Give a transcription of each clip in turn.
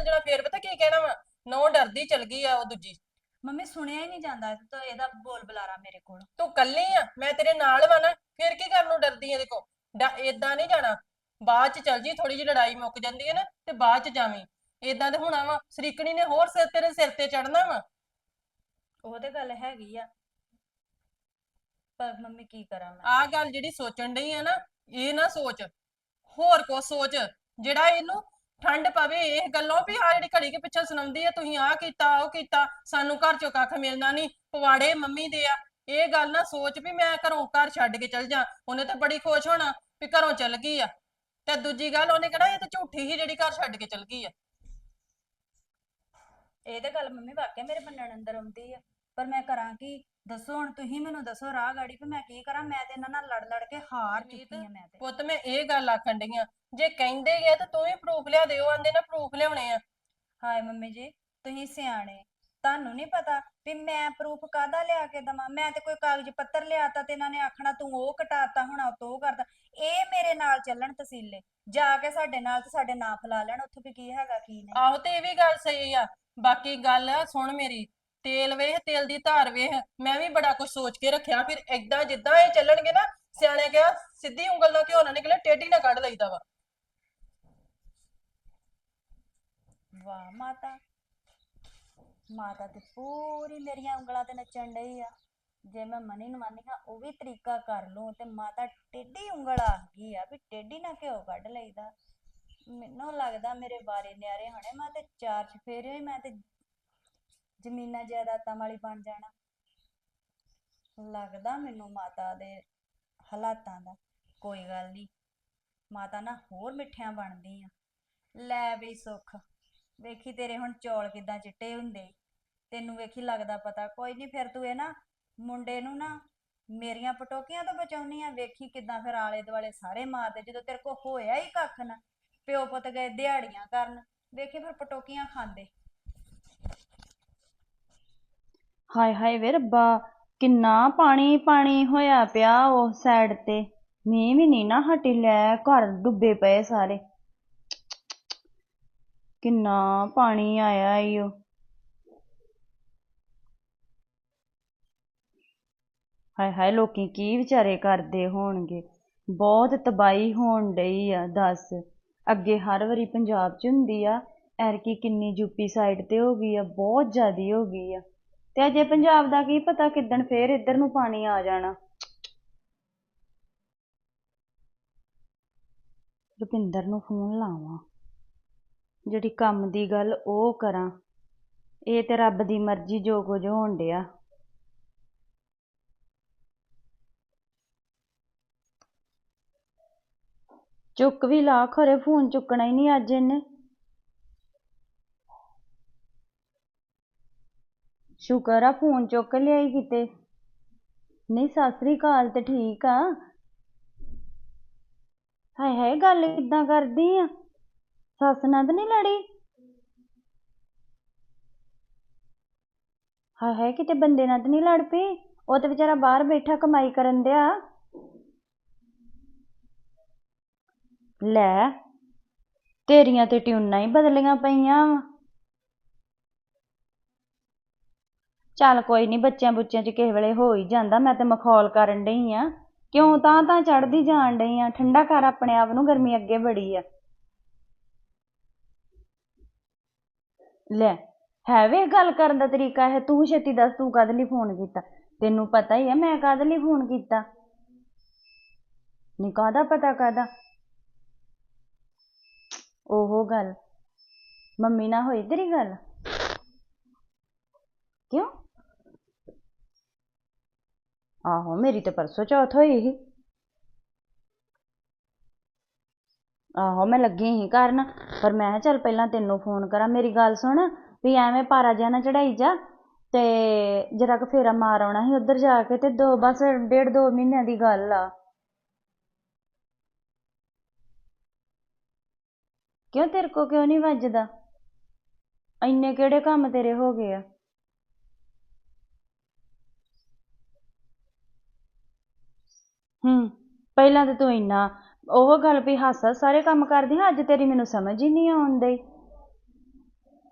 ਚੱਲ ਜਾਣਾ ਫੇਰ ਪਤਾ ਕੀ ਕਹਿਣਾ ਵਾ? ਨੌ ਡਰਦੀ ਚਲ ਗਈ ਆ ਉਹ ਦੂਜੀ। ਮੰਮੀ ਸੁਣਿਆ ਹੀ ਨਹੀਂ ਜਾਂਦਾ ਤਾਂ ਇਹਦਾ ਬੋਲ ਬੁਲਾਰਾ ਮੇਰੇ ਕੋਲ। ਤੂੰ ਕੱਲੀ ਆ ਮੈਂ ਤੇਰੇ ਨਾਲ ਵਾ ਨਾ ਫੇਰ ਕੀ ਕਰਨ ਨੂੰ ਡਰਦੀ ਐ ਦੇਖੋ? ਏਦਾਂ ਨਹੀਂ ਜਾਣਾ। ਬਾਅਦ ਚ ਚੱਲ ਜੀ ਥੋੜੀ ਜਿਹੀ ਲੜਾਈ ਮੁੱਕ ਜਾਂਦੀ ਹੈ ਨਾ ਤੇ ਬਾਅਦ ਚ ਜਾਵੀਂ। ਏਦਾਂ ਤੇ ਹੋਣਾ ਵਾ ਸਰੀਕਣੀ ਨੇ ਹੋਰ ਸਿਰ ਤੇਰੇ ਸਿਰ ਤੇ ਚੜਨਾ ਵਾ। ਉਹ ਤੇ ਗੱਲ ਹੈਗੀ ਆ। ਪਰ ਮੰਮੀ ਕੀ ਕਰਾਂ ਮੈਂ? ਆਹ ਗੱਲ ਜਿਹੜੀ ਸੋਚਣ ਡਈ ਆ ਨਾ ਇਹ ਨਾ ਸੋਚ। ਹੋਰ ਕੋ ਸੋਚ ਜਿਹੜਾ ਇਹਨੂੰ ਠੰਡ ਪਵੇ, ਇਹ ਗੱਲੋਂ ਵੀ ਆ ਜਿਹੜੀ ਘੜੀ ਕੇ ਪਿੱਛੇ ਸੁਣਾਉਂਦੀ ਆ, ਤੁਸੀਂ ਆਹ ਕੀਤਾ, ਉਹ ਕੀਤਾ, ਸਾਨੂੰ ਘਰ ਚੋਂ ਕੱਖ ਮਿਲਣਾ ਨਹੀਂ ਪਵਾੜੇ ਮੰਮੀ ਦੇ ਆ। ਇਹ ਗੱਲ ਨਾ ਸੋਚ ਵੀ ਮੈਂ ਘਰੋਂ ਘਰ ਛੱਡ ਕੇ ਚਲ ਜਾ, ਉਹਨੇ ਤਾਂ ਬੜੀ ਖੁਸ਼ ਹੋਣਾ ਵੀ ਘਰੋਂ ਚਲ ਗਈ ਆ। ਤੇ ਦੂਜੀ ਗੱਲ ਉਹਨੇ ਕਿਹੜਾ ਇਹ ਤਾਂ ਝੂਠੀ ਹੀ ਜਿਹੜੀ ਘਰ ਛੱਡ ਕੇ ਚਲ ਗਈ ਆ। ਇਹ ਤੇ ਗੱਲ ਮੰਮੀ ਵਾਕਿਆ ਮੇਰੇ ਮੰਨਣ ਅੰਦਰ ਆਉਂਦੀ ਆ। ਪਰ ਮੈਂ ਕਰਾਂ ਕੀ? ਦੱਸੋ ਹੁਣ ਤੁਸੀਂ ਮੈਨੂੰ ਦੱਸੋ ਰਾਹ ਗਾੜੀ ਵੀ ਮੈਂ ਕੀ ਕਰਾਂ? ਮੈਂ ਤੇ ਇਹਨਾਂ ਨਾਲ ਲੜ ਲੜ ਕੇ ਹਾਰ ਚੁੱਕੀ ਆ ਮੈਂ ਤੇ। ਪੁੱਤ ਮੈਂ ਇਹ ਗੱਲ ਆਖਣ ਡਈ ਆ ਜੇ ਕਹਿੰਦੇ ਗਏ ਤਾਂ ਤੂੰ ਵੀ ਪ੍ਰੂਫ ਲਿਆ ਦਿਓ ਆਂਦੇ ਨਾ ਪ੍ਰੂਫ ਲਿਆਉਣੇ ਆ। ਹਾਏ ਮੰਮੀ ਜੀ ਤੁਸੀਂ ਸਿਆਣੇ ਤੁਹਾਨੂੰ ਨਹੀਂ ਪਤਾ ਵੀ ਮੈਂ ਪ੍ਰੂਫ ਕਾਹਦਾ ਲਿਆ ਕੇ ਦਵਾਂ? ਮੈਂ ਤੇ ਕੋਈ ਕਾਗਜ਼ ਪੱਤਰ ਲਿਆਤਾ ਤੇ ਇਹਨਾਂ ਨੇ ਆਖਣਾ ਤੂੰ ਉਹ ਕਟਾਤਾ ਹੁਣ ਉਹ ਤੋਂ ਕਰਦਾ। ਇਹ ਮੇਰੇ ਨਾਲ ਚੱਲਣ ਤਸੀਲੇ ਜਾ ਕੇ ਸਾਡੇ ਨਾਲ ਤੇ ਸਾਡੇ ਨਾਂ ਫਲਾ ਲੈਣ ਉੱਥੇ ਵੀ ਕੀ ਹੈਗਾ ਕੀ ਨਹੀਂ। ਆਹੋ ਤੇ ਇਹ ਵੀ ਗੱਲ ਸਹੀ ਆ। ਬਾਕੀ ਗੱਲ ਸੁਣ ਮੇਰੀ ਤੇਲ ਵੇਖ, ਤੇਲ ਦੀ ਧਾਰ ਵੇਖ, ਮੈਂ ਵੀ ਬੜਾ ਕੁਝ ਸੋਚ ਕੇ ਰੱਖਿਆ। ਫਿਰ ਏਦਾਂ ਜਿੱਦਾਂ ਇਹ ਚੱਲਣਗੇ ਨਾ, ਸਿਆਣੇ ਕਿਹਾ ਸਿੱਧੀ ਉਂਗਲ ਨਾਲ ਘਿਓ ਨਾ ਨਿਕਲੇ, ਟੇਢੀ ਨਾ ਕੱਢ ਲਈਦਾ ਵਾ। ਵਾਹ, ਮਾਤਾ। ਮਾਤਾ ਤੇ ਪੂਰੀ ਮੇਰੀਆਂ ਉਂਗਲਾਂ ਤੇ ਨੱਚਣ ਡਈ ਆ। ਜੇ ਮੈਂ ਮਨੀ ਨੂੰ ਮੰਨੀ ਹਾਂ, ਉਹ ਵੀ ਤਰੀਕਾ ਕਰ ਲੂੰ ਤੇ ਮਾਤਾ ਟੇਢੀ ਉਂਗਲ ਆ ਗਈ ਆ ਵੀ ਟੇਢੀ ਨਾ ਘਿਓ ਕੱਢ ਲਈਦਾ। ਮੈਨੂੰ ਲੱਗਦਾ ਮੇਰੇ ਬਾਰੇ ਨਿਆਰੇ ਹੋਣੇ, ਮੈਂ ਤੇ ਚਾਰ ਚਫੇਰੇ ਹੀ ਮੈਂ ਤੇ ਜ਼ਮੀਨਾਂ ਜਾਇਦਾਦਾਂ ਵਾਲੀ ਬਣ ਜਾਣਾ। ਲੱਗਦਾ ਮੈਨੂੰ ਮਾਤਾ ਦੇ ਹਾਲਾਤਾਂ ਦਾ ਕੋਈ ਗੱਲ ਨਹੀਂ। ਮਾਤਾ ਨਾ ਹੋਰ ਮਿੱਠਿਆਂ ਬਣਦੀ ਆ। ਲੈ ਵੀ ਸੁੱਖ। ਵੇਖੀ ਤੇਰੇ ਹੁਣ ਚੌਲ ਕਿਦਾਂ ਚਿੱਟੇ ਹੁੰਦੇ। ਤੈਨੂੰ ਵੇਖੀ ਲੱਗਦਾ ਪਤਾ। ਕੋਈ ਨਹੀਂ, ਫਿਰ ਤੂੰ ਇਹ ਨਾ ਮੁੰਡੇ ਨੂੰ ਨਾ ਮੇਰੀਆਂ ਪਟੋਕੀਆਂ ਤੋਂ ਬਚਾਉਣੀ ਆ। ਵੇਖੀ ਕਿਦਾਂ ਫਿਰ ਆਲੇ ਦੁਆਲੇ ਸਾਰੇ ਮਾਰਦੇ। ਜਦੋਂ ਤੇਰੇ ਕੋ ਹੋਇਆ ਹੀ ਕੱਖ ਨਾ, ਪਿਓ ਪੁੱਤ ਗਏ ਦਿਹਾੜੀਆਂ ਕਰਨ। ਵੇਖੀ ਫਿਰ ਪਟੋਕੀਆਂ ਖਾਂਦੇ। ਹਾਏ ਹਾਏ ਵੇ ਰੱਬਾ, ਕਿੰਨਾ ਪਾਣੀ ਪਾਣੀ ਹੋਇਆ ਪਿਆ ਉਹ ਸਾਈਡ ਤੇ। ਮੀਂਹ ਵੀ ਨਹੀਂ ਨਾ ਹਟੀ, ਲੈ ਘਰ ਡੁੱਬੇ ਪਏ ਸਾਰੇ। ਕਿੰਨਾ ਪਾਣੀ ਆਇਆ ਈ ਓ ਹਾਏ ਹਾਏ, ਲੋਕੀ ਕੀ ਵਿਚਾਰੇ ਕਰਦੇ ਹੋਣਗੇ? ਬਹੁਤ ਤਬਾਹੀ ਹੋਣ ਡਈ ਆ, ਦੱਸ। ਅੱਗੇ ਹਰ ਵਾਰੀ ਪੰਜਾਬ 'ਚ ਹੁੰਦੀ ਆ ਐਰਕੀ ਕਿੰਨੀ ਯੂਪੀ ਸਾਈਡ ਤੇ ਹੋ ਗਈ ਆ, ਬਹੁਤ ਜ਼ਿਆਦੀ ਹੋ ਗਈ ਆ। ਤੇ ਅਜੇ ਪੰਜਾਬ ਦਾ ਕੀ ਪਤਾ ਕਿੱਦਣ ਫੇਰ ਇੱਧਰ ਨੂੰ ਪਾਣੀ ਆ ਜਾਣਾ। ਰੁਪਿੰਦਰ ਨੂੰ ਫੋਨ ਲਾਵਾਂ। ਜਿਹੜੀ ਕੰਮ ਦੀ ਗੱਲ ਉਹ ਕਰਾਂ। ਇਹ ਤੇ ਰੱਬ ਦੀ ਮਰਜ਼ੀ ਜੋ ਕੁਝ ਹੋਣ ਡਿਆ। ਚੁੱਕ ਵੀ ਲਾ, ਖਰੇ ਫੋਨ ਚੁੱਕਣਾ ਹੀ ਨਹੀਂ ਅੱਜ ਇਹਨੇ। ਸ਼ੁਕਰ ਆ, ਫੋਨ ਚੁੱਕ ਲਿਆਈ ਕਿਤੇ। ਨਹੀਂ, ਸਤਿ ਸ੍ਰੀ ਅਕਾਲ ਤੇ ਠੀਕ ਆ। ਹਾਏ ਹਾਏ, ਗੱਲ ਕਿੱਦਾਂ ਕਰਦੀ ਆ? ਸੱਸ ਨਾਲ ਤਾਂ ਨਹੀਂ ਲੜੀ? ਹਾਏ ਹਾਏ, ਕਿਤੇ ਬੰਦੇ ਨਾਲ ਤਾਂ ਨਹੀਂ ਲੜ ਪਈ? ਉਹ ਤੇ ਵਿਚਾਰਾ ਬਾਹਰ ਬੈਠਾ ਕਮਾਈ ਕਰਨ ਦਿਆ ਲੈ, ਤੇਰੀਆਂ ਤੇ ਟਿਊਨਾਂ ਹੀ ਬਦਲੀਆਂ ਪਈਆਂ ਵਾ। ਚੱਲ ਕੋਈ ਨਹੀਂ ਬੱਚਿਆਂ ਬੁੱਚਿਆਂ 'ਚ ਕਿਸੇ ਵੇਲੇ ਹੋ ਹੀ ਜਾਂਦਾ, ਮੈਂ ਤੇ ਮਖੌਲ ਕਰਨ ਡਈ ਆ। ਕਿਉਂ ਤਾਂ ਤਾਂ ਚੜਦੀ ਜਾਣ ਡਈ ਆ, ਠੰਡਾ ਕਰ ਆਪਣੇ ਆਪ ਨੂੰ ਗਰਮੀ ਅੱਗੇ ਬੜੀ ਆ। ਲੈ, ਹੈ ਵੇ ਗੱਲ ਕਰਨ ਦਾ ਤਰੀਕਾ ਇਹ, ਤੂੰ ਛੇਤੀ ਦੱਸ, ਤੂੰ ਕਦ ਲਈ ਫੋਨ ਕੀਤਾ? ਤੈਨੂੰ ਪਤਾ ਹੀ ਆ, ਮੈਂ ਕਦ ਲਈ ਫੋਨ ਕੀਤਾ? ਨੀ ਕਾਹਦਾ ਪਤਾ ਕਾਹਦਾ? ਉਹ ਗੱਲ। ਮੰਮੀ ਨਾਲ ਹੋਈ ਤੇਰੀ ਗੱਲ ਕਿਉਂ ਆਹੋ, ਮੇਰੀ ਤੇ ਪਰਸੋਂ ਚੌਥ ਹੋਈ ਸੀ। ਆਹੋ, ਮੈਂ ਲੱਗੀ ਸੀ ਕਰਨ ਪਰ ਮੈਂ ਕਿਹਾ ਚੱਲ ਪਹਿਲਾਂ ਤੈਨੂੰ ਫੋਨ ਕਰਾਂ। ਮੇਰੀ ਗੱਲ ਸੁਣ, ਵੀ ਐਵੇਂ ਪਾਰਾ ਜਿਹਾ ਨਾ ਚੜਾਈ ਜਾ, ਤੇ ਜਰਾ ਕੁ ਫੇਰਾ ਮਾਰ ਆਉਣਾ ਸੀ ਉੱਧਰ ਜਾ ਕੇ, ਤੇ ਦੋ, ਬਸ ਡੇਢ ਦੋ ਮਹੀਨਿਆਂ ਦੀ ਗੱਲ ਆ। ਕਿਉਂ ਤੇਰੇ ਕੋ ਕਿਉਂ ਨਹੀਂ ਵੱਜਦਾ? ਇੰਨੇ ਕਿਹੜੇ ਕੰਮ ਤੇਰੇ ਹੋ ਗਏ ਆ? ਹੂੰ, ਪਹਿਲਾਂ ਤਾਂ ਤੂੰ ਇੰਨਾ, ਉਹ ਗੱਲ ਵੀ ਹੱਸ ਹੱਸ ਸਾਰੇ ਕੰਮ ਕਰਦੀ ਹਾਂ, ਅੱਜ ਤੇਰੀ ਮੈਨੂੰ ਸਮਝ ਹੀ ਨਹੀਂ ਆਉਣ ਡਈ।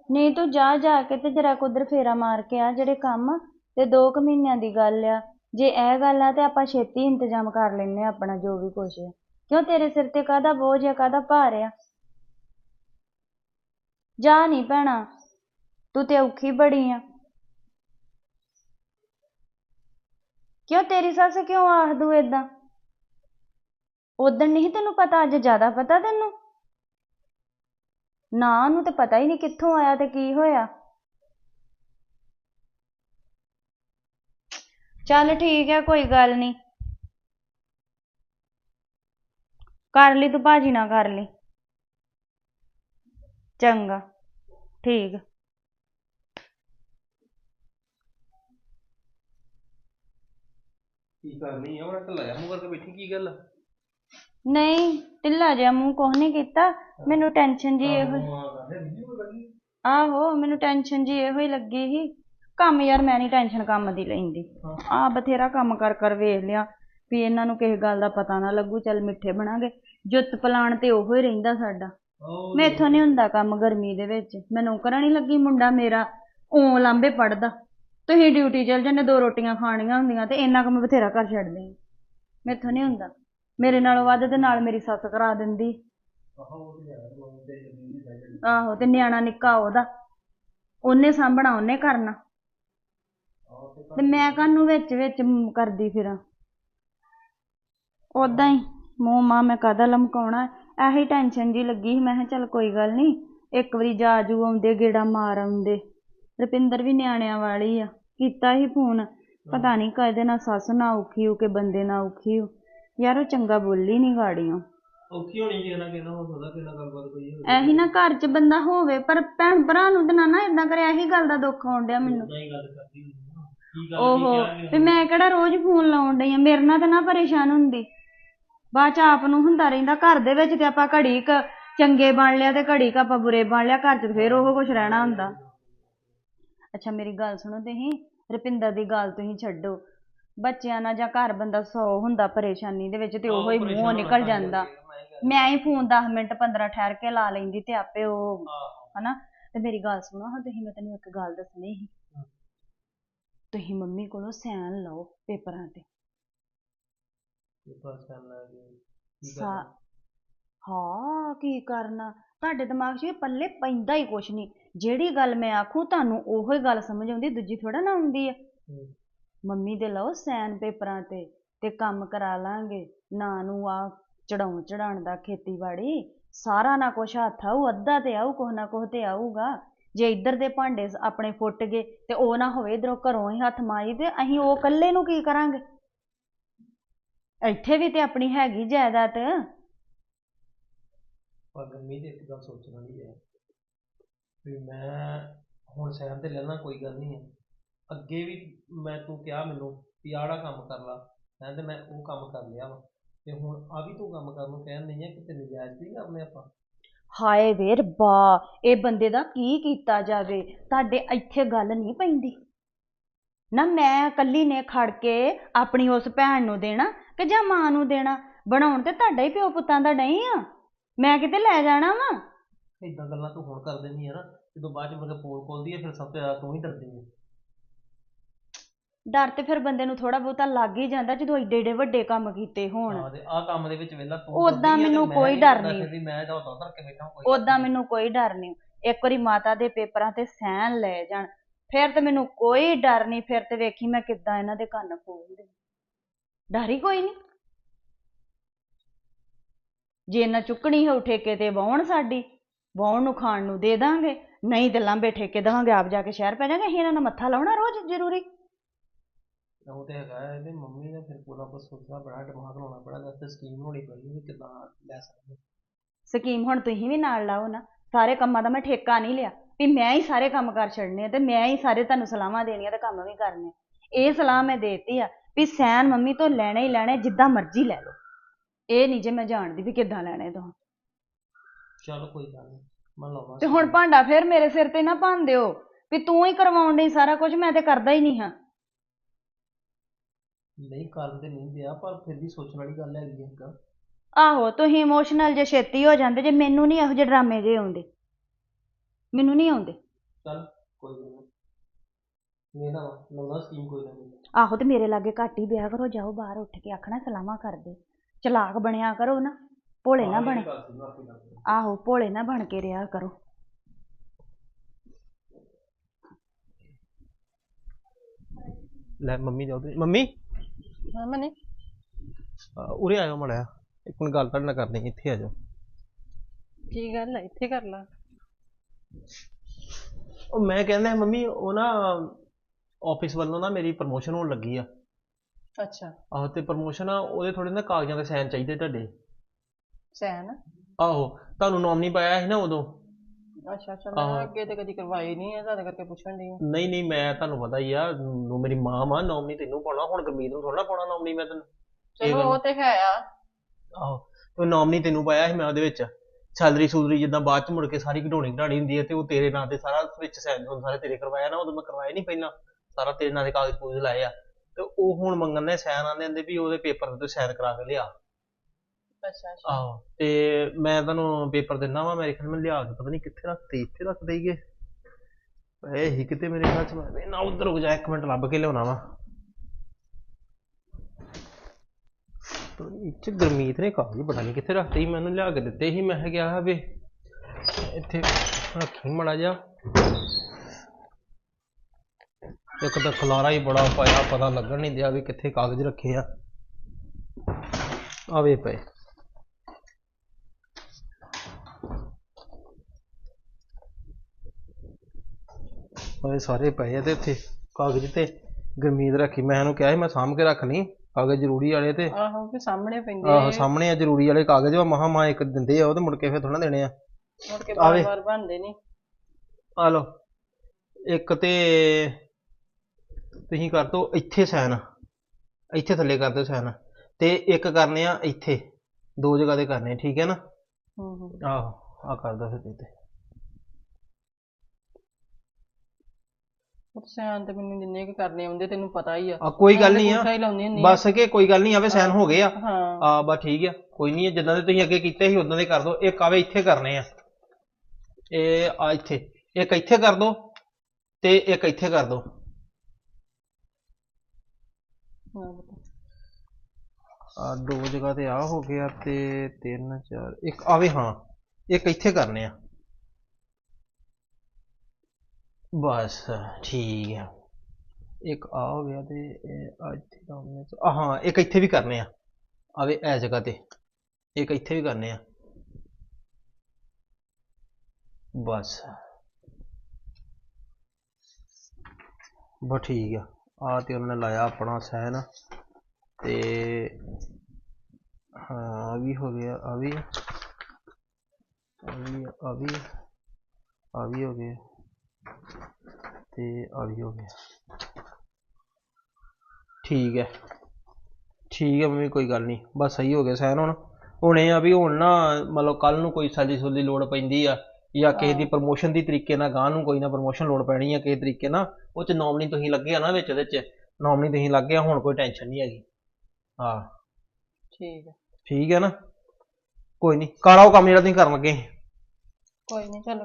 ਨਹੀਂ, ਤੂੰ ਜਾ ਜਾ ਕੇ ਤੇ ਜਰਾ ਕੁਦਰ ਫੇਰਾ ਮਾਰ ਕੇ ਆ, ਜਿਹੜੇ ਕੰਮ ਤੇ 2 ਕੁ ਮਹੀਨਿਆਂ ਦੀ ਗੱਲ ਆ। ਜੇ ਇਹ ਗੱਲ ਆ ਤੇ ਆਪਾਂ ਛੇਤੀ ਇੰਤਜ਼ਾਮ ਕਰ ਲੈਨੇ ਆ ਆਪਣਾ, ਜੋ ਵੀ ਕੁਛ ਹੈ ਕਿਉਂ ਤੇਰੇ ਸਿਰ ਤੇ ਕਾਹਦਾ ਬੋਝ ਆ, ਕਾਹਦਾ ਭਾਰ ਆ? ਜਾ ਨਹੀਂ ਭੈਣਾ, ਤੂੰ ਤੇ ਔਖੀ ਬੜੀ ਆ। ਕਿਉਂ ਤੇਰੀ ਸੱਸ ਕਿਉਂ ਆਖਦੂ ਏਦਾਂ? ਉਦਣ ਨਹੀਂ ਤੈਨੂੰ ਪਤਾ, ਅੱਜ ਜ਼ਿਆਦਾ ਪਤਾ ਤੈਨੂੰ? ਨਾ, ਉਹਨੂੰ ਤੇ ਪਤਾ ਹੀ ਨਹੀਂ ਕਿੱਥੋਂ ਆਇਆ ਤੇ ਕੀ ਹੋਇਆ। ਚੱਲ ਠੀਕ ਹੈ ਕੋਈ ਗੱਲ ਨਹੀਂ। ਕਰ ਲਈ ਤੂੰ ਭਾਜੀ ਨਾ ਕਰ ਲਈ। ਚੰਗਾ, ਠੀਕ। ਕੀ ਕਰਨੀ ਆ ਹੁਣ ਢਿੱਲਾ ਜਿਹਾ ਮੂੰਹ ਕਰਕੇ ਬੈਠੀ, ਕੀ ਗੱਲ ਨਹੀਂ ਢਿੱਲਾ ਜਿਹਾ ਮੂੰਹ ਕੁਛ ਨਹੀਂ ਕੀਤਾ। ਮੈਨੂੰ ਟੈਨਸ਼ਨ ਜੀ ਇਹੋ ਆਹੋ ਮੈਨੂੰ ਟੈਨਸ਼ਨ ਜੀ ਇਹੋ ਹੀ ਲੱਗੀ ਸੀ। ਕੰਮ ਯਾਰ ਮੈਂ ਨਹੀਂ ਟੈਨਸ਼ਨ ਕੰਮ ਦੀ ਲੈਂਦੀ। ਆ ਬਥੇਰਾ ਕੰਮ ਕਰ ਕਰ ਵੇਖ ਲਿਆ ਵੀ ਇਹਨਾਂ ਨੂੰ ਕਿਸੇ ਗੱਲ ਦਾ ਪਤਾ ਨਾ ਲੱਗੂ ਚੱਲ ਮਿੱਠੇ ਬਣਾਂਗੇ। ਜੁੱਤ ਪਲਾਣ ਤੇ ਉਹੋ ਹੀ ਰਹਿੰਦਾ ਸਾਡਾ। ਮੈਥੋਂ ਨਹੀਂ ਹੁੰਦਾ ਕੰਮ ਗਰਮੀ ਦੇ ਵਿੱਚ। ਮੈਂ ਨੌਕਰਾਂ ਨਹੀਂ ਲੱਗੀ ਮੁੰਡਾ ਮੇਰਾ ਓਂ ਲਾਂਬੇ ਪੜਦਾ। ਤੁਸੀਂ ਡਿਊਟੀ ਚਲ ਜਾਂਦੇ ਦੋ ਰੋਟੀਆਂ ਖਾਣੀਆਂ ਹੁੰਦੀਆਂ ਤੇ ਇੰਨਾ ਕੰਮ ਬਥੇਰਾ ਕਰ ਛੱਡਦੇ ਮੈਥੋਂ ਨਹੀਂ ਹੁੰਦਾ। ਮੇਰੇ ਨਾਲੋਂ ਵੱਧ ਤੇ ਨਾਲ ਮੇਰੀ ਸੱਸ ਕਰਾ ਦਿੰਦੀ। ਆਹੋ, ਤੇ ਨਿਆਣਾ ਨਿੱਕਾ ਉਹਦਾ। ਉਹਨੇ ਸਾਂਭਣਾ, ਉਹਨੇ ਕਰਨਾ। ਤੇ ਮੈਂ ਕਾਹਨੂੰ ਵਿੱਚ ਵਿੱਚ ਕਰਦੀ ਫਿਰਾਂ? ਉਦਾਂ ਹੀ ਮੂੰਹ ਮਾਂ ਮੈਂ ਕਾਹਦਾ ਲਮਕਾਉਣਾ? ਇਹੀ ਟੈਨਸ਼ਨ ਜੀ ਲੱਗੀ ਸੀ, ਮੈਂ ਕਿਹਾ ਚੱਲ ਕੋਈ ਗੱਲ ਨਹੀਂ ਇੱਕ ਵਾਰੀ ਜਾ ਜੂ ਆਉਂਦੇ, ਗੇੜਾ ਮਾਰ ਆਉਂਦੇ। ਰੁਪਿੰਦਰ ਵੀ ਨਿਆਣਿਆਂ ਵਾਲੀ ਆ, ਕੀਤਾ ਸੀ ਫੋਨ। ਪਤਾ ਨਹੀਂ ਕਦੇ ਨਾ ਸੱਸ ਨਾ ਔਖੀ ਹੋ ਕੇ ਬੰਦੇ ਨਾ ਔਖੀ ਹੋ ਯਾਰ ਉਹ ਚੰਗਾ ਬੋਲੀ ਨਹੀਂ ਗਾੜੀਆਂ ਔਖੀ ਹੋਣੀ ਕਿਸੇ ਨਾ ਕਿਸੇ ਨਾਲ ਹੋ ਸਕਦਾ ਕਿਸੇ ਨਾਲ ਗੱਲਬਾਤ ਕੋਈ ਹੋਵੇ। ਇਹੀ ਨਾ ਘਰ 'ਚ ਬੰਦਾ ਹੋਵੇ ਪਰ ਭੈਣ ਭਰਾ ਨੂੰ ਤੇ ਨਾ ਨਾ ਇਦਾਂ ਕਰਿਆ ਇਹੀ ਗੱਲ ਦਾ ਦੁੱਖ ਆਉਣ ਡਿਆ ਮੈਨੂੰ। ਉਦਾਂ ਹੀ ਗੱਲ ਕਰਦੀ ਹੁੰਦੀ ਆ। ਕੀ ਗੱਲ ਓਹੋ ਕੀ ਕਿਹਾ ਤੇ ਮੈਂ ਕਿਹੜਾ ਰੋਜ਼ ਫੋਨ ਲਾਉਣ ਡਈ ਆ? ਮੇਰੇ ਨਾਲ ਤਾਂ ਨਾ ਪਰੇਸ਼ਾਨ ਹੁੰਦੀ। ਬਾਅਦ ਚ ਆਪ ਨੂੰ ਹੁੰਦਾ ਰਹਿੰਦਾ ਘਰ ਦੇ ਵਿੱਚ ਤੇ ਆਪਾਂ ਘੜੀ ਕ ਚੰਗੇ ਬਣ ਲਿਆ ਤੇ ਘੜੀ ਕ ਆਪਾਂ ਬੁਰੇ ਬਣ ਲਿਆ ਘਰ ਚ ਫੇਰ ਉਹ ਕੁਝ ਰਹਿਣਾ ਹੁੰਦਾ। ਅੱਛਾ ਮੇਰੀ ਗੱਲ ਸੁਣੋ ਤੁਸੀਂ। ਰੁਪਿੰਦਰ ਦੀ ਗੱਲ ਤੁਸੀਂ ਛੱਡੋ। ਬੱਚਿਆਂ ਨਾਲ ਜਾਂ ਘਰ ਬੰਦਾ ਸੌ ਹੁੰਦਾ ਪਰੇਸ਼ਾਨੀ ਦੇ ਵਿੱਚ ਤੇ ਉਹੋ ਹੀ ਮੂੰਹੋਂ ਨਿਕਲ ਜਾਂਦਾ। ਮੈਂ ਹੀ ਫੋਨ 10 ਮਿੰਟ 15 ਠਹਿਰ ਕੇ ਲਾ ਲੈਂਦੀ ਤੇ ਆਪੇ ਉਹ ਹਨਾ। ਤੇ ਮੇਰੀ ਗੱਲ ਸੁਣੋ ਹਾਂ ਤੁਸੀਂ ਮੈਂ ਤੈਨੂੰ ਇੱਕ ਗੱਲ ਦੱਸਣੀ ਸੀ। ਤੁਸੀਂ ਮੰਮੀ ਕੋਲੋਂ ਸਾਈਨ ਲਓ ਪੇਪਰਾਂ ਤੇ। ਪੇਪਰ ਕੀ ਹਾਂ ਕੀ ਕਰਨਾ? ਤੁਹਾਡੇ ਦਿਮਾਗ 'ਚ ਪੱਲੇ ਪੈਂਦਾ ਹੀ ਕੁਛ ਨਹੀਂ। ਜਿਹੜੀ ਗੱਲ ਮੈਂ ਆਖੂ ਤੁਹਾਨੂੰ ਉਹੋ ਹੀ ਗੱਲ ਸਮਝ ਆਉਂਦੀ ਦੂਜੀ ਥੋੜਾ ਨਾ ਆਉਂਦੀ ਹੂੰ। ਮੰਮੀ ਦੇ ਲਓ ਸੈਨ ਪੇਪਰਾਂ ਤੇ ਤੇ ਕੰਮ ਕਰਾ ਲਾਂਗੇ। ਨਾ ਨੂੰ ਆ ਚੜਾਉਣ ਚੜਾਉਣ ਦਾ ਖੇਤੀਬਾੜੀ। ਸਾਰਾ ਨਾ ਕੁਛ ਹੱਥ ਆਊ, ਅੱਧਾ ਤੇ ਆਊ, ਕੁਛ ਨਾ ਕੁਛ ਤੇ ਆਊਗਾ। ਜੇ ਇੱਧਰ ਦੇ ਭਾਂਡੇ ਆਪਣੇ ਫੁੱਟ ਗਏ ਤੇ ਉਹ ਨਾ ਹੋਵੇ, ਇਧਰੋਂ ਘਰੋਂ ਹੀ ਹੱਥ ਮਾਰੀ ਤੇ ਅਸੀਂ ਉਹ ਇਕੱਲੇ ਨੂੰ ਕੀ ਕਰਾਂਗੇ? ਇੱਥੇ ਵੀ ਤੇ ਆਪਣੀ ਹੈਗੀ ਜਾਇਦਾਦ। ਪਰ ਗਰਮੀ ਤੇ ਇੱਕ ਗੱਲ ਸੋਚਣ ਵਾਲੀ ਹੈ ਵੀ ਮੈਂ ਹੁਣ ਸਹਿਣ ਤੇ ਲੈਣਾ ਕੋਈ ਗੱਲ ਨਹੀਂ ਹੈ। ਅੱਗੇ ਵੀ ਮੈਂ ਤੂੰ ਕਿਹਾ ਮੈਨੂੰ ਵੀ ਆੜਾ ਕੰਮ ਕਰ ਲਾ ਮੈਂ ਤੇ ਮੈਂ ਉਹ ਕੰਮ ਕਰ ਲਿਆ ਵਾ। ਤੇ ਹੁਣ ਆ ਵੀ ਤੂੰ ਕੰਮ ਕਰਨ ਨੂੰ ਕਹਿਣ ਨਹੀਂ ਹੈ ਕਿ ਤੇ ਨਜਾਇਜ਼ ਨਹੀਂ ਕਰਨੇ ਆਪਾਂ? ਹਾਏ ਵੇ ਰੱਬਾ ਇਹ ਬੰਦੇ ਦਾ ਕੀ ਕੀਤਾ ਜਾਵੇ? ਤੁਹਾਡੇ ਇੱਥੇ ਗੱਲ ਨਹੀਂ ਪੈਂਦੀ। ਨਾ ਮੈਂ ਇਕੱਲੀ ਨੇ ਖੜ ਕੇ ਆਪਣੀ ਉਸ ਭੈਣ ਨੂੰ ਦੇਣਾ ਕਿ ਜਾਂ ਮਾਂ ਨੂੰ ਦੇਣਾ? ਬਣਾਉਣ ਤੇ ਤੁਹਾਡਾ ਹੀ ਪਿਓ ਪੁੱਤਾਂ ਦਾ ਨਹੀਂ ਆ। ਮੈਂ ਕਿਤੇ ਲੈ ਜਾਣਾ ਵਾ? ਇਦਾਂ ਗੱਲਾਂ ਤੂੰ ਹੁਣ ਕਰ ਦਿੰਦੀ ਹੈ ਨਾ ਜਦੋਂ ਬਾਅਦ ਚ ਮਤਲਬ ਪੋਲ ਖੋਲਦੀ ਹੈ ਫਿਰ ਸਭ ਤੋਂ ਜ਼ਿਆਦਾ ਤੂੰ ਹੀ ਡਰਦੀ ਹੈ ਡਰ ਤੇ ਫਿਰ ਬੰਦੇ ਨੂੰ ਥੋੜਾ ਬਹੁਤਾ ਲੱਗ ਹੀ ਜਾਂਦਾ ਜਦੋਂ ਏਡੇ ਏਡੇ ਵੱਡੇ ਕੰਮ ਕੀਤੇ ਹੋਣ। ਹਾਂ ਤੇ ਆਹ ਕੰਮ ਦੇ ਵਿੱਚ ਵੇਲਾ ਤੂੰ ਓਦਾਂ ਤੇ ਮੈਨੂੰ ਮੈਂ ਕੋਈ ਨੀ ਡਰ ਡਰਦਾ ਨਹੀਂ। ਫਿਰ ਵੀ ਮੈਂ ਤਾਂ ਉਦਾਂ ਧਰ ਕੇ ਬੈਠਾ ਕੋਈ ਗੱਲ ਉਦਾਂ ਨਹੀਂ। ਮੈਨੂੰ ਕੋਈ ਡਰ ਨਹੀਂ। ਇੱਕ ਵਾਰੀ ਮਾਤਾ ਦੇ ਪੇਪਰਾਂ ਤੇ ਸੈਨ ਲੈ ਜਾਣ। ਫਿਰ ਤੇ ਮੈਨੂੰ ਕੋਈ ਡਰ ਨਹੀਂ ਫਿਰ ਤੇ ਵੇਖੀ ਮੈਂ ਕਿੱਦਾਂ ਇਹਨਾਂ ਦੇ ਕੰਨ ਖੋਲਦੇ। ਡਰ ਹੀ ਕੋਈ ਨਹੀਂ। ਜੇ ਇਹਨਾਂ ਚੁੱਕਣੀ ਹੋ ਠੇਕੇ ਤੇ ਵਾਹੁਣ ਸਾਡੀ ਵਾਹੁਣ ਨੂੰ ਖਾਣ ਨੂੰ ਦੇ ਦਾਂਗੇ। ਨਹੀਂ ਤੇ ਲਾਂਬੇ ਠੇਕੇ ਦੇਵਾਂਗੇ ਆਪ ਜਾ ਕੇ ਸ਼ਹਿਰ ਪੈ ਜਾਾਂਗੇ ਅਸੀਂ ਇਹਨਾਂ ਨਾਲ ਮੱਥਾ ਲਾਉਣਾ ਰੋਜ਼ ਜ਼ਰੂਰੀ। ਉਹ ਤੇ ਹੈਗਾ ਹੈ ਇਹਦੇ ਮੰਮੀ ਨੇ ਫਿਰ ਕੋਲਾ ਕੋ ਸੋਚਣਾ ਬੜਾ ਦਿਮਾਗ ਲਾਉਣਾ ਬੜਾ ਤੇ ਸਕੀਮ ਹੋਣੀ ਪੈਣੀ ਵੀ ਕਿੱਦਾਂ ਲੈ ਸਕਦੇ ਸਕੀਮ ਹੁਣ ਤੁਸੀਂ ਵੀ ਨਾਲ ਲਾਓ ਨਾ ਸਾਰੇ ਕੰਮਾਂ ਦਾ ਮੈਂ ਠੇਕਾ ਨਹੀਂ ਲਿਆ ਵੀ ਮੈਂ ਹੀ ਸਾਰੇ ਕੰਮ ਕਰ ਛੱਡਨੇ ਆ ਤੇ ਮੈਂ ਹੀ ਸਾਰੇ ਤੁਹਾਨੂੰ ਸਲਾਹਾਂ ਦੇਣੀਆਂ ਤੇ ਕੰਮ ਵੀ ਕਰਨੇ ਇਹ ਸਲਾਹ ਮੈਂ ਦੇਤੀ ਆ ਵੀ ਸੈਨ ਮੰਮੀ ਤੋਂ ਲੈਣੇ ਹੀ ਲੈਣੇ ਜਿੱਦਾਂ ਮਰਜ਼ੀ ਲੈ ਲਓ। ਇਹ ਨਹੀਂ ਜੇ ਮੈਂ ਜਾਣਦੀ ਵੀ ਕਿੱਦਾਂ ਲੈਣੇ ਤੋਂ ਚਲ ਕੋਈ ਗੱਲ ਨਹੀਂ ਮੈਂ ਲਾਉਣਾ ਤੇ ਹੁਣ ਭਾਂਡਾ ਫੇਰ ਮੇਰੇ ਸਿਰ ਤੇ ਨਾ ਭੰਨ ਦਿਓ ਵੀ ਤੂੰ ਹੀ ਕਰਵਾਉਣ ਡਈ ਸਾਰਾ ਕੁਝ ਮੈਂ ਤੇ ਕਰਦਾ ਹੀ ਨਹੀਂ ਹਾਂ। ਨਹੀਂ ਕਰਨ ਤੇ ਨਹੀਂ ਦਿਆ ਪਰ ਫਿਰ ਵੀ ਸੋਚਣ ਵਾਲੀ ਗੱਲ ਹੈਗੀ ਇੱਕ। ਆਹੋ ਤੁਸੀਂ ਇਮੋਸ਼ਨਲ ਜੇ ਛੇਤੀ ਹੋ ਜਾਂਦੇ ਜੇ ਮੈਨੂੰ ਨਹੀਂ ਇਹੋ ਜਿਹੇ ਡਰਾਮੇ ਜੇ ਆਉਂਦੇ। ਮੈਨੂੰ ਨਹੀਂ ਆਉਂਦੇ। ਚੱਲ ਕੋਈ ਗੱਲ ਨਹੀਂ ਮੇਰਾ ਲਾਉਣਾ ਸਕੀਮ ਕੋਈ ਨਾ ਕੋਈ। ਆਹੋ ਤੇ ਮੇਰੇ ਲਾਗੇ ਘੱਟ ਹੀ ਬਿਆ ਕਰੋ ਜਾਓ ਬਾਹਰ ਉੱਠ ਕੇ ਆਖਣਾ ਸਲਾਮਾਂ ਕਰਦੇ। ਚਲਾਕ ਬਣਿਆ ਕਰੋ ਨਾ ਭੋਲੇ ਨਾ ਬਣੇ। ਆਹੋ ਭੋਲੇ ਨਾ ਬਣ ਕੇ ਰਿਹਾ ਕਰੋ। ਲੈ ਮੰਮੀ ਜਾਓ ਤੁਸੀਂ। ਮੰਮੀ? ਹਾਂ ਮਨੇ ਅਹ ਉਰੇ ਆਇਓ ਮੜਿਆ ਇੱਕ ਮਿੰਟ ਗੱਲ ਤੁਹਾਡੇ ਨਾਲ ਕਰਨੀ ਇੱਥੇ ਆ ਜਾਓ। ਕੀ ਗੱਲ ਹੈ ਇੱਥੇ ਕਰ ਲਾ। ਉਹ ਮੈਂ ਕਹਿੰਦਾ ਮੰਮੀ ਉਹ ਨਾ ਆਫਿਸ ਵੱਲੋਂ ਨਾ ਮੇਰੀ ਪ੍ਰਮੋਸ਼ਨ ਹੋਣ ਲੱਗੀ ਆ। ਅੱਛਾ। ਆਹੋ ਤੇ ਪ੍ਰਮੋਸ਼ਨ ਆ ਉਹਦੇ ਥੋੜੇ ਨਾ ਕਾਗਜ਼ਾਂ ਦੇ ਸਾਈਨ ਚਾਹੀਦੇ ਤੁਹਾਡੇ। ਸੈਨ ਆਹੋ ਤੁਹਾਨੂੰ ਨੋਮਨੀ ਪਾਇਆ ਸੀ ਨਾ ਉਦੋਂ? ਅੱਛਾ ਅੱਛਾ ਆਹੋ। ਮੈਂ ਅੱਗੇ ਤੇ ਕਦੀ ਕਰਵਾਈ ਨਹੀਂ ਹੈ ਤੁਹਾਡੇ ਕਰਕੇ ਪੁੱਛਣ ਦੀ ਨਹੀਂ ਨਹੀਂ ਮੈਂ ਤੁਹਾਨੂੰ ਪਤਾ ਹੀ ਆ ਨੂੰ ਮੇਰੀ ਮਾਂ ਵਾ ਨੋਮਨੀ ਤੈਨੂੰ ਪਾਉਣਾ ਹੁਣ ਗਰਮੀਤ ਨੂੰ ਥੋੜਾ ਪਾਉਣਾ ਨੋਮਨੀ ਮੈਂ ਤੈਨੂੰ। ਇਹ ਚਲੋ ਗੱਲ- ਉਹ ਤੇ ਹੈ ਆ। ਆਹੋ ਤੇ ਨੋਮਨੀ ਤੈਨੂੰ ਪਾਇਆ ਸੀ ਮੈਂ ਉਹਦੇ ਵਿੱਚ। ਸੈਲਰੀ ਸੂਲਰੀ ਜਿੱਦਾਂ ਬਾਅਦ ਚ ਮੁੜ ਕੇ ਸਾਰੀ ਘਟਾਉਣੀ ਘਟਾਣੀ ਹੁੰਦੀ ਹੈ ਤੇ ਉਹ ਤੇਰੇ ਨਾਂ ਤੇ ਸਾਰਾ ਵਿੱਚ ਸਾਈਨ ਹੁਣ ਸਾਰੇ ਤੇਰੇ ਕਰਵਾਇਆ ਨਾ ਉਦੋਂ ਮੈਂ ਕਰਵਾਇਆ ਨਹੀਂ ਪਹਿਲਾਂ। ਸਾਰਾ ਤੇਰੇ ਨਾਂ ਦੇ ਕਾਗਜ਼ ਕੂਗਜ਼ ਲਾਏ ਆ। ਤੇ ਉਹ ਹੁਣ ਮੰਗਣ ਦੇ ਸਾਈਨ ਆਂਦੇ ਹੁੰਦੇ ਵੀ ਉਹਦੇ ਪੇਪਰ ਤੇ ਸਾਈਨ ਕਰਾ ਕੇ ਲਿਆ। ਅੱਛਾ ਅੱਛਾ। ਆਹੋ, ਤੇ ਮੈਂ ਤੁਹਾਨੂੰ ਪੇਪਰ ਦਿੰਦਾ ਵਾਂ, ਮੇਰੇ ਖਿਆਲ ਮੈਂ ਲਿਆ ਕੇ ਪਤਾ ਨਹੀਂ ਕਿੱਥੇ ਰੱਖਤੇ, ਇੱਥੇ ਰੱਖ ਦੇਈਏ। ਇਹ ਹੀ ਕਿਤੇ ਮੇਰੇ ਖਿਆਲ ਚ ਮੈਂ ਨਾ ਉਧਰ ਰੁਕ ਜਾ, ਇੱਕ ਮਿੰਟ ਲੱਭ ਕੇ ਲਿਆਉਣਾ ਵਾ। ਇੱਥੇ ਗਰਮੀਤ ਨੇ ਕਾਗਜ਼ ਪਤਾ ਨਹੀਂ ਕਿੱਥੇ ਰੱਖਤੇ ਸੀ, ਮੈਨੂੰ ਲਿਆ ਕੇ ਦਿੱਤੇ ਸੀ, ਮੈਂ ਕਿਹਾ ਵੀ। ਇੱਥੇ ਰੱਖੀ ਮੜਾ ਜਾ ਇੱਕ ਤਾਂ ਖਲਾਰਾ ਹੀ ਬੜਾ ਪਾਇਆ, ਪਤਾ ਲੱਗਣ ਨਹੀਂ ਦਿਆ ਵੀ ਕਿੱਥੇ ਕਾਗਜ਼ ਰੱਖੇ ਆ। ਆਵੇ ਪਏ। ਉਹ ਸਾਰੇ ਪਏ ਆ ਤੇ ਇੱਥੇ ਕਾਗਜ਼ ਤੇ ਗਰਮੀਤ ਰੱਖੀ। ਮੈਂ ਇਹਨੂੰ ਕਿਹਾ ਸੀ ਮੈਂ ਸਾਂਭ ਕੇ ਰੱਖ ਲਈ ਕਾਗਜ਼ ਜ਼ਰੂਰੀ ਵਾਲੇ ਤੇ। ਆਹੋ ਸਾਹਮਣੇ ਪੈਂਦੇ ਆਹੋ ਸਾਹਮਣੇ ਆ ਜ਼ਰੂਰੀ ਵਾਲੇ ਕਾਗਜ਼ ਵਾ ਮਹਾ ਮਾ ਇੱਕ ਦਿੰਦੇ ਆ ਉਹ ਤੇ ਮੁੜ ਕੇ ਫਿਰ ਥੋੜਾ ਦੇਣੇ ਆ। ਮੁੜ ਕੇ ਆਵੇ। ਬਾਰ ਬਾਰ ਬਣਦੇ ਨਹੀਂ ਆ ਲਓ ਇੱਕ ਤੇ ਤੁਸੀਂ ਕਰ ਦਿਓ ਇੱਥੇ ਸਾਈਨ ਇੱਥੇ ਥੱਲੇ ਕਰ ਦਿਓ ਸਾਈਨ ਤੇ ਇੱਕ ਕਰਨੇ ਆ ਇੱਥੇ ਦੋ ਜਗ੍ਹਾ ਤੇ ਕਰਨੇ ਆ, ਠੀਕ ਹੈ ਨਾ? ਹੂੰ ਹੂੰ। ਆਹੋ ਆ ਕਰ ਦਿਓ ਫਿਰ ਤੇ। ਉਹ ਸਿਆਣ ਤੇ ਮੈਨੂੰ ਜਿੰਨੇ ਕਿ ਕਰਨੇ ਆਉਂਦੇ ਤੈਨੂੰ ਪਤਾ ਹੀ ਆ। ਆ ਕੋਈ ਗੱਲ ਨਹੀਂ ਆ। ਹੀ ਲਾਉਂਦੀ ਹੁੰਦੀ ਆ। ਬਸ ਕਿ ਕੋਈ ਗੱਲ ਨਹੀਂ ਆਵੇ ਸਾਈਨ ਹੋ ਗਏ ਆ। ਹਾਂ। ਆ ਬਸ ਠੀਕ ਆ। ਕੋਈ ਨਹੀਂ ਜਿੱਦਾਂ ਦੇ ਤੁਸੀਂ ਅੱਗੇ ਕੀਤੇ ਸੀ ਉਦਾਂ ਦੇ ਕਰ ਦਿਓ ਇੱਕ ਆਵੇ ਇੱਥੇ ਕਰਨੇ ਆ। ਇਹ ਆ ਇੱਥੇ। ਇੱਕ ਇੱਥੇ ਕਰ ਦਿਓ ਤੇ ਇੱਕ ਇੱਥੇ ਕਰ ਦਿਓ ਹਾਂ। ਆ ਦੋ ਜਗ੍ਹਾ ਤੇ ਆ ਹੋ ਗਿਆ ਤੇ ਤਿੰਨ ਚਾਰ। ਇੱਕ ਆਵੇ ਹਾਂ। ਇੱਕ ਇੱਥੇ ਕਰਨੇ ਆ। ਬਸ, ਠੀਕ ਆ। ਇੱਕ ਆ ਹੋ ਗਿਆ ਤੇ ਇਹ ਆ ਇੱਥੇ ਕਰਨੇ ਆ ਹਾਂ, ਇੱਕ ਇੱਥੇ ਵੀ ਕਰਨੇ ਆ। ਆਵੇ ਐ ਜਗ੍ਹਾ ਤੇ। ਇੱਕ ਇੱਥੇ ਵੀ ਕਰਨੇ ਆ। ਬਸ। ਬਸ ਠੀਕ ਆ। ਆ ਤੇ ਉਹਨਾਂ ਨੇ ਲਾਇਆ ਆਪਣਾ ਸੈਨ ਤੇ, ਹਾਂ ਆ ਵੀ ਹੋ ਗਿਆ ਆ ਵੀ। ਆ ਵੀ ਆ ਵੀ। ਆ ਵੀ ਹੋ ਗਿਆ। ਤੇ ਆ ਵੀ ਹੋ ਗਿਆ। ਠੀਕ ਹੈ। ਠੀਕ ਹੈ ਮੰਮੀ ਕੋਈ ਗੱਲ ਨਹੀਂ। ਬਸ ਸਹੀ ਹੋ ਗਿਆ ਸੈਨ ਹੁਣ। ਹੁਣ ਇਹ ਆ ਵੀ ਹੁਣ ਨਾ ਮਤਲਬ ਕੱਲ ਨੂੰ ਕੋਈ ਸਾਡੀ ਸੁਦੀ ਲੋੜ ਪੈਂਦੀ ਆ ਜਾਂ ਕਿਸੇ ਦੀ ਪ੍ਰਮੋਸ਼ਨ ਦੀ ਤਰੀਕੇ ਨਾਲ ਗਾਂ ਨੂੰ ਕੋਈ ਨਾ ਪ੍ਰਮੋਸ਼ਨ ਲੋੜ ਪੈਣੀ ਆ ਕਿਸੇ ਤਰੀਕੇ ਨਾਲ ਉਹ ਚ ਨੋਮਨੀ ਤੁਸੀਂ ਲੱਗੇ ਆ ਨਾ ਵਿੱਚ ਉਹਦੇ ਚ ਨੋਮਨੀ ਤੁਸੀਂ ਲੱਗੇ ਆ ਹੁਣ ਕੋਈ ਟੈਨਸ਼ਨ ਨਹੀਂ ਹੈਗੀ। ਹਾਂ। ਠੀਕ ਹੈ। ਠੀਕ ਹੈ ਨਾ? ਕੋਈ ਨਹੀਂ ਕਰ ਆਓ ਕੰਮ ਜਿਹੜਾ ਤੁਸੀਂ ਕਰਨ ਲੱਗੇ। ਕੋਈ ਨਹੀਂ ਚਲੋ।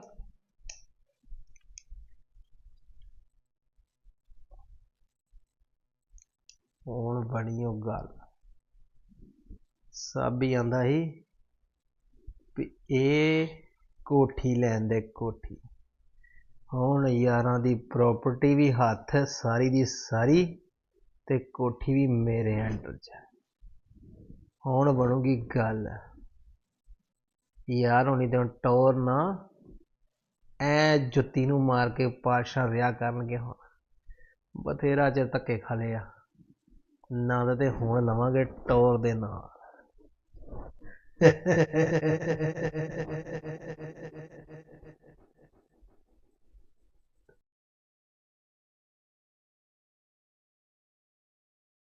ਹੁਣ ਬਣੀ ਉਹ ਗੱਲ। ਸਭ ਹੀ ਆਂਦਾ ਸੀ ਵੀ ਇਹ ਕੋਠੀ ਲੈਣ ਦੇ ਕੋਠੀ। ਹੁਣ ਯਾਰਾਂ ਦੀ ਪ੍ਰਾਪਰਟੀ ਵੀ ਹੱਥ ਸਾਰੀ ਦੀ ਸਾਰੀ ਤੇ ਕੋਠੀ ਵੀ ਮੇਰੇ ਅੰਡਰ 'ਚ ਹੈ। ਹੁਣ ਬਣੂਗੀ ਗੱਲ। ਯਾਰ ਹੋਣੀ ਤੇ ਹੁਣ ਟੌਰ ਨਾ, ਐ ਜੁੱਤੀ ਨੂੰ ਮਾਰ ਕੇ ਪਾਸ਼ਾ ਵਿਆਹ ਕਰਨਗੇ ਹੁਣ। ਬਥੇਰਾ ਚਿਰ ਧੱਕੇ ਖਾ ਲਏ ਨਾਲ ਤੇ ਹੁਣ ਲਵਾਂਗੇ ਟੋਰ ਦੇ ਨਾਲ।